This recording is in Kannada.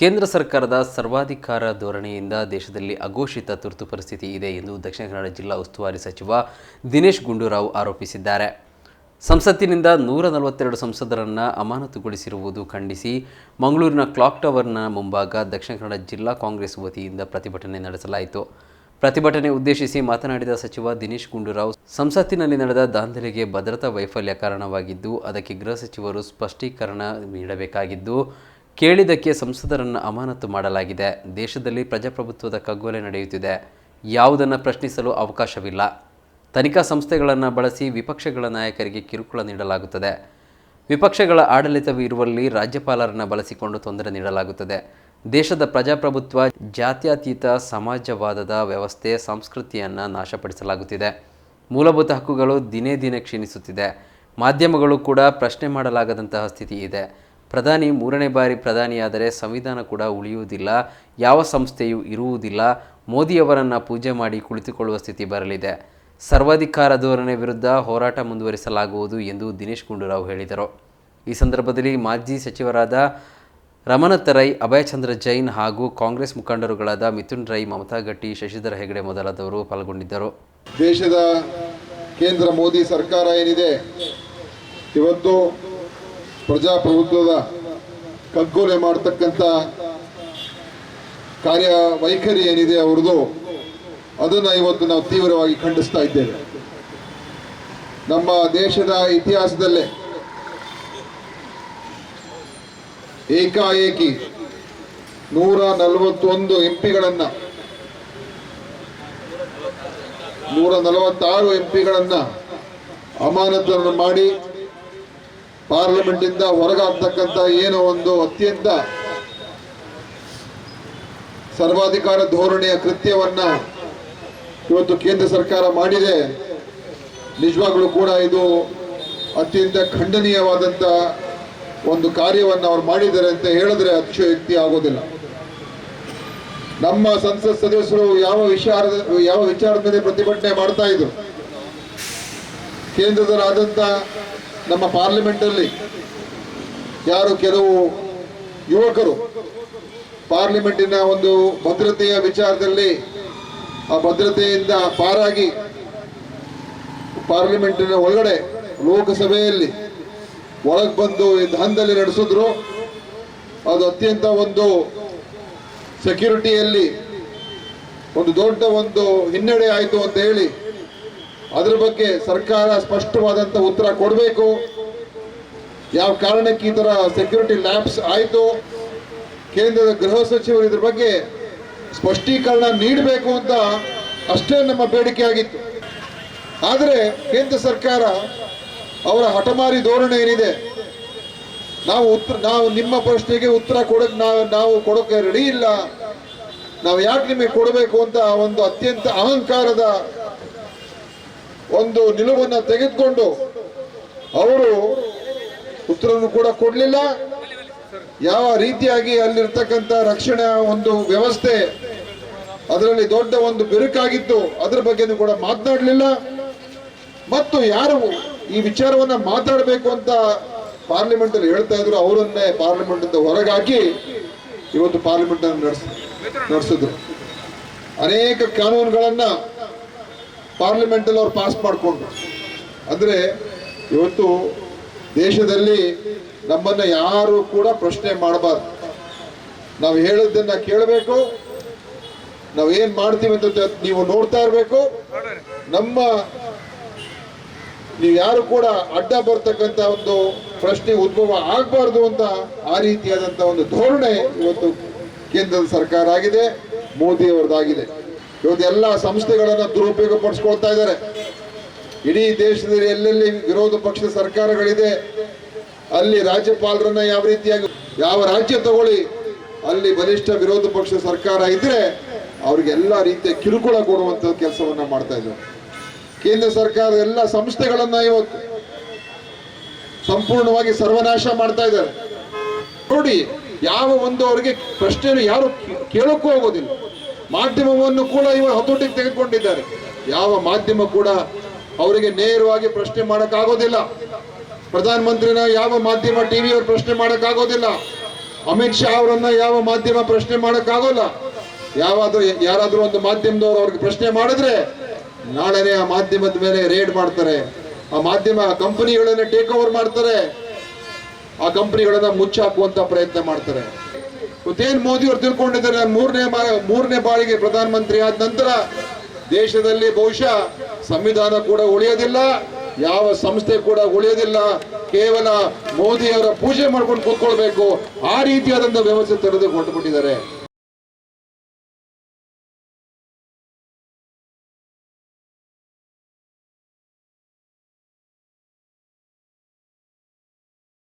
ಕೇಂದ್ರ ಸರ್ಕಾರದ ಸರ್ವಾಧಿಕಾರ ಧೋರಣೆಯಿಂದ ದೇಶದಲ್ಲಿ ಅಘೋಷಿತ ತುರ್ತು ಪರಿಸ್ಥಿತಿ ಇದೆ ಎಂದು ದಕ್ಷಿಣ ಕನ್ನಡ ಜಿಲ್ಲಾ ಉಸ್ತುವಾರಿ ಸಚಿವ ದಿನೇಶ್ ಗುಂಡೂರಾವ್ ಆರೋಪಿಸಿದ್ದಾರೆ. ಸಂಸತ್ತಿನಿಂದ ನೂರ ನಲವತ್ತೆರಡು ಸಂಸದರನ್ನು ಅಮಾನತುಗೊಳಿಸಿರುವುದು ಖಂಡಿಸಿ, ಮಂಗಳೂರಿನ ಕ್ಲಾಕ್ ಟವರ್ನ ಮುಂಭಾಗ ದಕ್ಷಿಣ ಕನ್ನಡ ಜಿಲ್ಲಾ ಕಾಂಗ್ರೆಸ್ ವತಿಯಿಂದ ಪ್ರತಿಭಟನೆ ನಡೆಸಲಾಯಿತು. ಪ್ರತಿಭಟನೆ ಉದ್ದೇಶಿಸಿ ಮಾತನಾಡಿದ ಸಚಿವ ದಿನೇಶ್ ಗುಂಡೂರಾವ್, ಸಂಸತ್ತಿನಲ್ಲಿ ನಡೆದ ದಾಂಧಲೆಗೆ ಭದ್ರತಾ ವೈಫಲ್ಯ ಕಾರಣವಾಗಿದ್ದು, ಅದಕ್ಕೆ ಗೃಹ ಸಚಿವರು ಸ್ಪಷ್ಟೀಕರಣ ನೀಡಬೇಕಾಗಿದ್ದು ಕೇಳಿದ್ದಕ್ಕೆ ಸಂಸದರನ್ನು ಅಮಾನತು ಮಾಡಲಾಗಿದೆ. ದೇಶದಲ್ಲಿ ಪ್ರಜಾಪ್ರಭುತ್ವದ ಕಗ್ಗೊಲೆ ನಡೆಯುತ್ತಿದೆ. ಯಾವುದನ್ನು ಪ್ರಶ್ನಿಸಲು ಅವಕಾಶವಿಲ್ಲ. ತನಿಖಾ ಸಂಸ್ಥೆಗಳನ್ನು ಬಳಸಿ ವಿಪಕ್ಷಗಳ ನಾಯಕರಿಗೆ ಕಿರುಕುಳ ನೀಡಲಾಗುತ್ತದೆ. ವಿಪಕ್ಷಗಳ ಆಡಳಿತವಿರುವಲ್ಲಿ ರಾಜ್ಯಪಾಲರನ್ನು ಬಳಸಿಕೊಂಡು ತೊಂದರೆ ನೀಡಲಾಗುತ್ತದೆ. ದೇಶದ ಪ್ರಜಾಪ್ರಭುತ್ವ, ಜಾತ್ಯತೀತ ಸಮಾಜವಾದದ ವ್ಯವಸ್ಥೆ, ಸಂಸ್ಕೃತಿಯನ್ನು ನಾಶಪಡಿಸಲಾಗುತ್ತಿದೆ. ಮೂಲಭೂತ ಹಕ್ಕುಗಳು ದಿನೇ ದಿನೇ ಕ್ಷೀಣಿಸುತ್ತಿದೆ. ಮಾಧ್ಯಮಗಳು ಕೂಡ ಪ್ರಶ್ನೆ ಮಾಡಲಾಗದಂತಹ ಸ್ಥಿತಿ ಇದೆ. ಪ್ರಧಾನಿ ಮೂರನೇ ಬಾರಿ ಪ್ರಧಾನಿಯಾದರೆ ಸಂವಿಧಾನ ಕೂಡ ಉಳಿಯುವುದಿಲ್ಲ, ಯಾವ ಸಂಸ್ಥೆಯೂ ಇರುವುದಿಲ್ಲ. ಮೋದಿಯವರನ್ನು ಪೂಜೆ ಮಾಡಿ ಕುಳಿತುಕೊಳ್ಳುವ ಸ್ಥಿತಿ ಬರಲಿದೆ. ಸರ್ವಾಧಿಕಾರ ಧೋರಣೆ ವಿರುದ್ಧ ಹೋರಾಟ ಮುಂದುವರಿಸಲಾಗುವುದು ಎಂದು ದಿನೇಶ್ ಗುಂಡೂರಾವ್ ಹೇಳಿದರು. ಈ ಸಂದರ್ಭದಲ್ಲಿ ಮಾಜಿ ಸಚಿವರಾದ ರಮನತ್ ರೈ ಅಭಯಚಂದ್ರ ಜೈನ್ ಹಾಗೂ ಕಾಂಗ್ರೆಸ್ ಮುಖಂಡರುಗಳಾದ ಮಿಥುನ್ ರೈ, ಮಮತಾ ಗಟ್ಟಿ, ಶಶಿಧರ ಹೆಗಡೆ ಮೊದಲಾದವರು ಪಾಲ್ಗೊಂಡಿದ್ದರು. ದೇಶದ ಕೇಂದ್ರ ಮೋದಿ ಸರ್ಕಾರ ಏನಿದೆ? ಇವತ್ತು ಪ್ರಜಾಪ್ರಭುತ್ವದ ಕಗ್ಗೊಲೆ ಮಾಡತಕ್ಕಂಥ ಕಾರ್ಯ ವೈಖರಿ ಏನಿದೆ ಅವ್ರದ್ದು, ಅದನ್ನು ಇವತ್ತು ನಾವು ತೀವ್ರವಾಗಿ ಖಂಡಿಸ್ತಾ ಇದ್ದೇವೆ. ನಮ್ಮ ದೇಶದ ಇತಿಹಾಸದಲ್ಲೇ ಏಕಾಏಕಿ ನೂರ ನಲವತ್ತೊಂದು ಎಂ ಪಿಗಳನ್ನು ನೂರ ನಲವತ್ತಾರು ಎಂ ಪಿಗಳನ್ನು ಅಮಾನತನ್ನು ಮಾಡಿ ಪಾರ್ಲಿಮೆಂಟಿಂದ ಹೊರಗಾಗ್ತಕ್ಕಂಥ ಏನೋ ಒಂದು ಅತ್ಯಂತ ಸರ್ವಾಧಿಕಾರ ಧೋರಣೆಯ ಕೃತ್ಯವನ್ನ ಇವತ್ತು ಕೇಂದ್ರ ಸರ್ಕಾರ ಮಾಡಿದೆ. ನಿಜವಾಗ್ಲೂ ಕೂಡ ಇದು ಅತ್ಯಂತ ಖಂಡನೀಯವಾದಂಥ ಒಂದು ಕಾರ್ಯವನ್ನು ಅವ್ರು ಮಾಡಿದ್ದಾರೆ ಅಂತ ಹೇಳಿದ್ರೆ ಅತಿಶಯೋಕ್ತಿ ಆಗೋದಿಲ್ಲ. ನಮ್ಮ ಸಂಸತ್ ಸದಸ್ಯರು ಯಾವ ವಿಚಾರದ ಯಾವ ವಿಚಾರದ ಮೇಲೆ ಪ್ರತಿಭಟನೆ ಮಾಡ್ತಾ ಇದ್ರು? ಕೇಂದ್ರದಲ್ಲಾದಂಥ ನಮ್ಮ ಪಾರ್ಲಿಮೆಂಟಲ್ಲಿ ಯಾರು ಕೆಲವು ಯುವಕರು ಪಾರ್ಲಿಮೆಂಟಿನ ಒಂದು ಭದ್ರತೆಯ ವಿಚಾರದಲ್ಲಿ ಆ ಭದ್ರತೆಯಿಂದ ಪಾರಾಗಿ ಪಾರ್ಲಿಮೆಂಟಿನ ಒಳಗಡೆ ಲೋಕಸಭೆಯಲ್ಲಿ ಒಳಗೆ ಬಂದು ಹಂದಲ್ಲಿ ನಡೆಸಿದ್ರು. ಅದು ಅತ್ಯಂತ ಒಂದು ಸೆಕ್ಯೂರಿಟಿಯಲ್ಲಿ ಒಂದು ದೊಡ್ಡ ಒಂದು ಹಿನ್ನಡೆ ಆಯಿತು ಅಂತ ಹೇಳಿ ಅದರ ಬಗ್ಗೆ ಸರ್ಕಾರ ಸ್ಪಷ್ಟವಾದಂತ ಉತ್ತರ ಕೊಡಬೇಕು. ಯಾವ ಕಾರಣಕ್ಕೆ ಈ ತರ ಸೆಕ್ಯೂರಿಟಿ ಲ್ಯಾಬ್ಸ್ ಆಯಿತು? ಕೇಂದ್ರದ ಗೃಹ ಸಚಿವರು ಇದ್ರ ಬಗ್ಗೆ ಸ್ಪಷ್ಟೀಕರಣ ನೀಡಬೇಕು ಅಂತ ಅಷ್ಟೇ ನಮ್ಮ ಬೇಡಿಕೆ ಆಗಿತ್ತು. ಆದರೆ ಕೇಂದ್ರ ಸರ್ಕಾರ ಅವರ ಹಠಮಾರಿ ಧೋರಣೆ ಏನಿದೆ? ನಾವು ಉತ್ತರ, ನಾವು ನಿಮ್ಮ ಪ್ರಶ್ನೆಗೆ ಉತ್ತರ ಕೊಡಕ್ ನಾವು ನಾವು ಕೊಡೋಕೆ ರೆಡಿ ಇಲ್ಲ. ನಾವು ಯಾಕೆ ನಿಮಗೆ ಕೊಡಬೇಕು ಅಂತ ಒಂದು ಅತ್ಯಂತ ಅಹಂಕಾರದ ಒಂದು ನಿಲುವನ್ನ ತೆಗೆದುಕೊಂಡು ಅವರು ಉತ್ತರವನ್ನು ಕೂಡ ಕೊಡಲಿಲ್ಲ. ಯಾವ ರೀತಿಯಾಗಿ ಅಲ್ಲಿರ್ತಕ್ಕಂಥ ರಕ್ಷಣಾ ಒಂದು ವ್ಯವಸ್ಥೆ ಅದರಲ್ಲಿ ದೊಡ್ಡ ಒಂದು ಬಿರುಕಾಗಿತ್ತು, ಅದರ ಬಗ್ಗೆನೂ ಕೂಡ ಮಾತನಾಡಲಿಲ್ಲ. ಮತ್ತು ಯಾರು ಈ ವಿಚಾರವನ್ನ ಮಾತಾಡಬೇಕು ಅಂತ ಪಾರ್ಲಿಮೆಂಟ್ ಅಲ್ಲಿ ಹೇಳ್ತಾ ಇದ್ರು, ಅವರನ್ನೇ ಪಾರ್ಲಿಮೆಂಟ್ ಅಂತ ಹೊರಗಾಕಿ ಇವತ್ತು ಪಾರ್ಲಿಮೆಂಟ್ ನಡೆಸಿದ್ರು. ಅನೇಕ ಕಾನೂನುಗಳನ್ನ ಪಾರ್ಲಿಮೆಂಟ್ ಅಲ್ಲಿ ಅವ್ರು ಪಾಸ್ ಮಾಡಿಕೊಂಡ್ರು. ಅಂದ್ರೆ ಇವತ್ತು ದೇಶದಲ್ಲಿ ನಮ್ಮನ್ನ ಯಾರು ಕೂಡ ಪ್ರಶ್ನೆ ಮಾಡಬಾರ್ದು. ನಾವು ಹೇಳಿದ್ದನ್ನು ಕೇಳಬೇಕು. ನಾವು ಏನು ಮಾಡ್ತೀವಿ ಅಂತ ನೀವು ನೋಡ್ತಾ ಇರಬೇಕು. ನಮ್ಮ ನೀವು ಯಾರು ಕೂಡ ಅಡ್ಡ ಬರ್ತಕ್ಕಂಥ ಒಂದು ಪ್ರಶ್ನೆ ಉದ್ಭವ ಆಗಬಾರ್ದು ಅಂತ ಆ ರೀತಿಯಾದಂಥ ಒಂದು ಧೋರಣೆ ಇವತ್ತು ಕೇಂದ್ರದ ಸರ್ಕಾರ ಆಗಿದೆ, ಮೋದಿ ಅವರದಾಗಿದೆ ಇವತ್ತು ಎಲ್ಲ ಸಂಸ್ಥೆಗಳನ್ನ ದುರುಪಯೋಗ ಪಡಿಸ್ಕೊಳ್ತಾ ಇದ್ದಾರೆ. ಇಡೀ ದೇಶದಲ್ಲಿ ಎಲ್ಲೆಲ್ಲಿ ವಿರೋಧ ಪಕ್ಷದ ಸರ್ಕಾರಗಳಿದೆ, ಅಲ್ಲಿ ರಾಜ್ಯಪಾಲರನ್ನ ಯಾವ ರೀತಿಯಾಗಿ, ಯಾವ ರಾಜ್ಯ ತಗೊಳ್ಳಿ, ಅಲ್ಲಿ ಬಲಿಷ್ಠ ವಿರೋಧ ಪಕ್ಷ ಸರ್ಕಾರ ಇದ್ರೆ ಅವ್ರಿಗೆ ಎಲ್ಲ ರೀತಿಯ ಕಿರುಕುಳ ಕೊಡುವಂತ ಕೆಲಸವನ್ನ ಮಾಡ್ತಾ ಇದ್ದಾರೆ ಕೇಂದ್ರ ಸರ್ಕಾರ ಎಲ್ಲ ಸಂಸ್ಥೆಗಳನ್ನ ಇವತ್ತು ಸಂಪೂರ್ಣವಾಗಿ ಸರ್ವನಾಶ ಮಾಡ್ತಾ ಇದ್ದಾರೆ. ನೋಡಿ, ಯಾವ ಒಂದು ಅವರಿಗೆ ಪ್ರಶ್ನೆ ಯಾರು ಕೇಳಕ್ಕೂ ಹೋಗೋದಿಲ್ಲ ಮಾಧ್ಯಮವನ್ನು ಕೂಡ ಇವರು ಹತೋಟಿಗೆ ತೆಗೆದುಕೊಂಡಿದ್ದಾರೆ. ಯಾವ ಮಾಧ್ಯಮ ಕೂಡ ಅವರಿಗೆ ನೇರವಾಗಿ ಪ್ರಶ್ನೆ ಮಾಡೋಕ್ಕಾಗೋದಿಲ್ಲ. ಪ್ರಧಾನಮಂತ್ರಿನ ಯಾವ ಮಾಧ್ಯಮ ಟಿವಿ ಅವರು ಪ್ರಶ್ನೆ ಮಾಡೋಕ್ಕಾಗೋದಿಲ್ಲ. ಅಮಿತ್ ಶಾ ಅವರನ್ನ ಯಾವ ಮಾಧ್ಯಮ ಪ್ರಶ್ನೆ ಮಾಡೋಕ್ಕಾಗೋಲ್ಲ. ಯಾವಾದ್ರೂ ಯಾರಾದ್ರೂ ಒಂದು ಮಾಧ್ಯಮದವರು ಅವ್ರಿಗೆ ಪ್ರಶ್ನೆ ಮಾಡಿದ್ರೆ ನಾಳೆನೆ ಆ ಮಾಧ್ಯಮದ ಮೇಲೆ ರೇಡ್ ಮಾಡ್ತಾರೆ. ಆ ಮಾಧ್ಯಮ ಕಂಪನಿಗಳನ್ನ ಟೇಕ್ ಓವರ್ ಮಾಡ್ತಾರೆ. ಆ ಕಂಪನಿಗಳನ್ನ ಮುಚ್ಚಾಕುವಂತ ಪ್ರಯತ್ನ ಮಾಡ್ತಾರೆ. ಮತ್ತೇನ್ ಮೋದಿ ಅವರು ತಿಳ್ಕೊಂಡಿದ್ದಾರೆ, ಮೂರನೇ ಮೂರನೇ ಬಾರಿಗೆ ಪ್ರಧಾನಮಂತ್ರಿ ಆದ ನಂತರ ದೇಶದಲ್ಲಿ ಬಹುಶಃ ಸಂವಿಧಾನ ಕೂಡ ಉಳಿಯೋದಿಲ್ಲ, ಯಾವ ಸಂಸ್ಥೆ ಕೂಡ ಉಳಿಯೋದಿಲ್ಲ, ಕೇವಲ ಮೋದಿಯವರ ಪೂಜೆ ಮಾಡ್ಕೊಂಡು ಕೂತ್ಕೊಳ್ಬೇಕು, ಆ ರೀತಿಯಾದಂತ ವ್ಯವಸ್ಥೆ ತೆರೆದು ಕೊಟ್ಟುಬಿಟ್ಟಿದ್ದಾರೆ